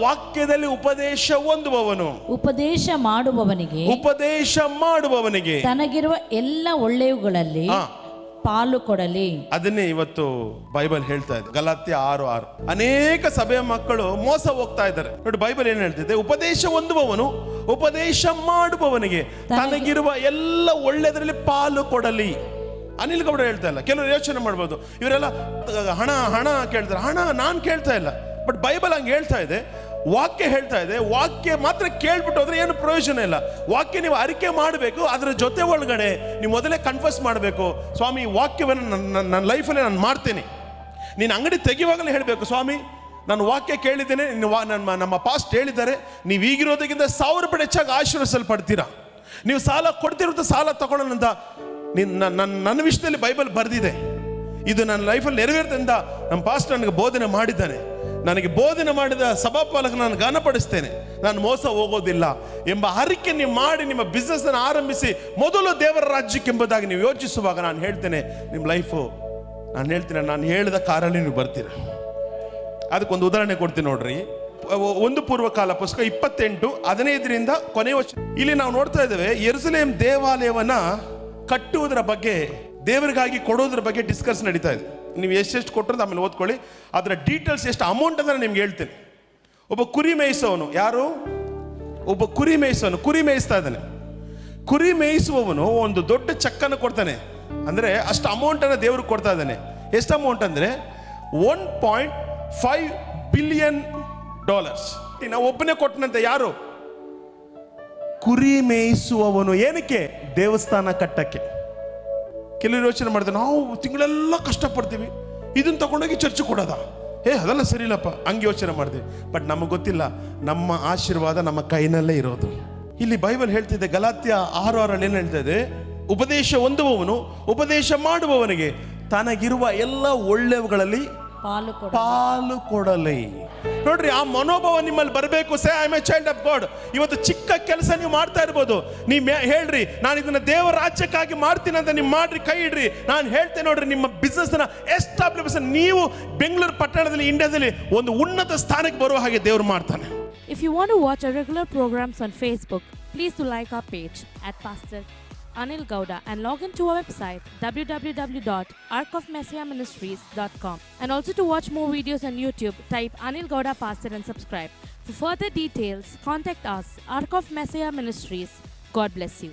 ವಾಕ್ಯದಲ್ಲಿ ಉಪದೇಶ ಹೊಂದುವವನು. ಉಪದೇಶ ಮಾಡುವವನಿಗೆ ಉಪದೇಶ ಮಾಡುವವನಿಗೆ. ತನಗಿರುವ ಎಲ್ಲ ಒಳ್ಳೆಯವುಗಳಲ್ಲಿ ಪಾಲು ಕೊಡಲಿ. ಅದನ್ನೇ ಇವತ್ತು ಬೈಬಲ್ ಹೇಳ್ತಾ ಇದೆ. ಗಲಾತ್ಯ ಆರು ಆರು. ಅನೇಕ ಸಭೆಯ ಮಕ್ಕಳು ಮೋಸ ಹೋಗ್ತಾ ಇದ್ದಾರೆ. ನೋಡಿ ಬೈಬಲ್ ಏನ್ ಹೇಳ್ತಿದೆ? ಉಪದೇಶ ಹೊಂದುವವನು ಉಪದೇಶ ಮಾಡುವವನಿಗೆ ತನಗಿರುವ ಎಲ್ಲ ಒಳ್ಳೆಯದರಲ್ಲಿ ಪಾಲು ಕೊಡಲಿ. ಅನಿಲ್ ಗೌಡ ಹೇಳ್ತಾ ಇಲ್ಲ. ಕೆಲವರು ಯೋಚನೆ ಮಾಡ್ಬೋದು. ಇವರೆಲ್ಲ ಹಣ ಹಣ ಕೇಳ್ತಾರೆ. ಹಣ ನಾನು ಕೇಳ್ತಾ ಇಲ್ಲ. ಬಟ್ ಬೈಬಲ್ ಹಂಗೆ ಹೇಳ್ತಾ ಇದೆ. ವಾಕ್ಯ ಹೇಳ್ತಾ ಇದೆ, ವಾಕ್ಯ ಮಾತ್ರ ಕೇಳ್ಬಿಟ್ಟು ಹೋದ್ರೆ ಏನು ಪ್ರಯೋಜನ ಇಲ್ಲ. ವಾಕ್ಯ ನೀವು ಅರಿಕೆ ಮಾಡಬೇಕು, ಅದರ ಜೊತೆ ಒಳಗಡೆ ನೀವು ಮೊದಲೇ ಕನ್ಫರ್ಸ್ ಮಾಡಬೇಕು, ಸ್ವಾಮಿ ವಾಕ್ಯವನ್ನು ನನ್ನ ನನ್ನ ಲೈಫಲ್ಲೇ ನಾನು ಮಾಡ್ತೀನಿ. ನೀನು ಅಂಗಡಿ ತೆಗೆಯುವಾಗಲೇ ಹೇಳಬೇಕು, ಸ್ವಾಮಿ, ನಾನು ವಾಕ್ಯ ಕೇಳಿದ್ದೇನೆ ನೀನು ವಾ, ನಮ್ಮ ನಮ್ಮ ಪಾಸ್ಟ್ ಹೇಳಿದ್ದಾರೆ, ನೀವು ಈಗಿರೋದಕ್ಕಿಂತ ಸಾವಿರ ರೂಪಾಯಿ ಹೆಚ್ಚಾಗಿ ಆಶೀರ್ವಿಸಲ್ಪಡ್ತೀರಾ ನೀವು ಸಾಲ ಕೊಡ್ತಿರೋದು ಸಾಲ ತಗೊಳ್ಳೋಣಂತ ನಿನ್ನ ನನ್ನ ನನ್ನ ವಿಷಯದಲ್ಲಿ ಬೈಬಲ್ ಬರೆದಿದೆ. ಇದು ನನ್ನ ಲೈಫಲ್ಲಿ ನೆರವೇರ್ತಂತ ನಮ್ಮ ಪಾಸ್ಟ್ ನನಗೆ ಬೋಧನೆ ಮಾಡಿದ್ದಾನೆ ನನಗೆ ಬೋಧನೆ ಮಾಡಿದ ಸಭಾಪಾಲಕ ನಾನು ಗಾನಪಡಿಸ್ತೇನೆ ನಾನು ಮೋಸ ಹೋಗೋದಿಲ್ಲ ಎಂಬ ಹರಿಕೆ ನೀವು ಮಾಡಿ ನಿಮ್ಮ ಬಿಸ್ನೆಸ್ ಅನ್ನು ಆರಂಭಿಸಿ ಮೊದಲು ದೇವರ ರಾಜ್ಯಕ್ಕೆ ಎಂಬುದಾಗಿ ನೀವು ಯೋಚಿಸುವಾಗ ನಾನು ಹೇಳ್ತೇನೆ, ನಿಮ್ಮ ಲೈಫು ನಾನು ಹೇಳ್ತೀನಿ, ನಾನು ಹೇಳಿದ ಕಾರಲ್ಲಿ ನೀವು ಬರ್ತೀರ. ಅದಕ್ಕೊಂದು ಉದಾಹರಣೆ ಕೊಡ್ತೀನಿ ನೋಡ್ರಿ. ಒಂದು ಪೂರ್ವಕಾಲ ಪುಸ್ತಕ ಇಪ್ಪತ್ತೆಂಟು, ಹದಿನೈದರಿಂದ ಕೊನೆಯ ವರ್ಷ. ಇಲ್ಲಿ ನಾವು ನೋಡ್ತಾ ಇದ್ದೇವೆ, ಯೆರೂಸಲೇಮ್ ದೇವಾಲಯವನ್ನ ಕಟ್ಟುವುದರ ಬಗ್ಗೆ, ದೇವರಿಗಾಗಿ ಕೊಡೋದ್ರ ಬಗ್ಗೆ ಡಿಸ್ಕಸ್ ನಡೀತಾ ಇದೆ. ನೀವು ಎಷ್ಟೆಷ್ಟು ಕೊಟ್ಟರು ಆಮೇಲೆ ಓದ್ಕೊಳ್ಳಿ. ಅದರ ಡೀಟೇಲ್ಸ್ ಎಷ್ಟು ಅಮೌಂಟ್ ಅಂದರೆ ನಿಮ್ಗೆ ಹೇಳ್ತೀನಿ. ಒಬ್ಬ ಕುರಿ ಮೇಯಿಸೋನು ಯಾರು? ಒಬ್ಬ ಕುರಿ ಮೇಯಿಸೋನು, ಕುರಿ ಮೇಯಿಸ್ತಾ ಇದ್ದಾನೆ. ಕುರಿ ಮೇಯಿಸುವವನು ಒಂದು ದೊಡ್ಡ ಚೆಕ್ಕನ್ನು ಕೊಡ್ತಾನೆ. ಅಂದರೆ ಅಷ್ಟು ಅಮೌಂಟನ್ನು ದೇವ್ರಿಗೆ ಕೊಡ್ತಾ ಇದ್ದಾನೆ. ಎಷ್ಟು ಅಮೌಂಟ್ ಅಂದರೆ one point five billion dollars ನಾವು ಒಬ್ಬನೇ ಕೊಟ್ಟನಂತೆ ಯಾರು? ಕುರಿ ಮೇಯಿಸುವವನು ಏನಕ್ಕೆ? ದೇವಸ್ಥಾನ ಕಟ್ಟಕ್ಕೆ. ಕೆಲವರು ಯೋಚನೆ ಮಾಡಿದೆ ನಾವು ತಿಂಗಳೆಲ್ಲ ಕಷ್ಟಪಡ್ತೀವಿ, ಇದನ್ನ ತಗೊಂಡೋಗಿ ಚರ್ಚು ಕೊಡೋದ? ಏ ಅದೆಲ್ಲ ಸರಿ ಇಲ್ಲಪ್ಪ ಹಂಗೆ ಯೋಚನೆ ಮಾಡಿದೆ. ಬಟ್ ನಮಗೆ ಗೊತ್ತಿಲ್ಲ, ನಮ್ಮ ಆಶೀರ್ವಾದ ನಮ್ಮ ಕೈನಲ್ಲೇ ಇರೋದು. ಇಲ್ಲಿ ಬೈಬಲ್ ಹೇಳ್ತಿದೆ, ಗಲಾತ್ಯ ಆರು ಆರಲ್ಲಿ ಏನು ಹೇಳ್ತಾ ಇದೆ? ಉಪದೇಶ ಹೊಂದುವವನು, ಉಪದೇಶ ಮಾಡುವವನಿಗೆ ತನಗಿರುವ ಎಲ್ಲ ಒಳ್ಳೆವುಗಳಲ್ಲಿ ಪಾಲು ಪಾಲು ಕೊಡಲಿ. ನೋಡ್ರಿ ಆ ಮನೋಭಾವ ನಿಮ್ಮಲ್ಲಿ ಬರಬೇಕು. Say I a child of God ಇವತ್ತು ಚಿಕ್ಕ ಕೆಲಸ ನೀವು ಮಾಡ್ತಾ ಇರ್ಬೋದು. ನೀವು ಹೇಳ್ರಿ ನಾನು ಇದನ್ನ ದೇವ ರಾಜ್ಯಕ್ಕಾಗಿ ಮಾಡ್ತೀನಿ ಅಂತ ನೀವು ಮಾಡ್ರಿ ಕೈ ಇಡ್ರಿ. ನಾನು ಹೇಳ್ತೇನೆ ನೋಡ್ರಿ ನಿಮ್ಮ ಬಿಸ್ನೆಸ್ನ ಎಸ್ಟಾಬ್ಲಿಷ್ ನೀವು ಬೆಂಗಳೂರು ಪಟ್ಟಣದಲ್ಲಿ ಇಂಡಿಯಾದಲ್ಲಿ ಒಂದು ಉನ್ನತ ಸ್ಥಾನಕ್ಕೆ ಬರುವ ಹಾಗೆ ದೇವರು ಮಾಡ್ತಾನೆ. If you want to watch regular programs on Facebook, please do like our page at Pastor Anil Gauda and log into our website www.arcofmessiahministries.com and also to watch more videos on YouTube, type Anil Gauda Pastor and subscribe. For further details, contact us, Arc of Messiah Ministries. God bless you.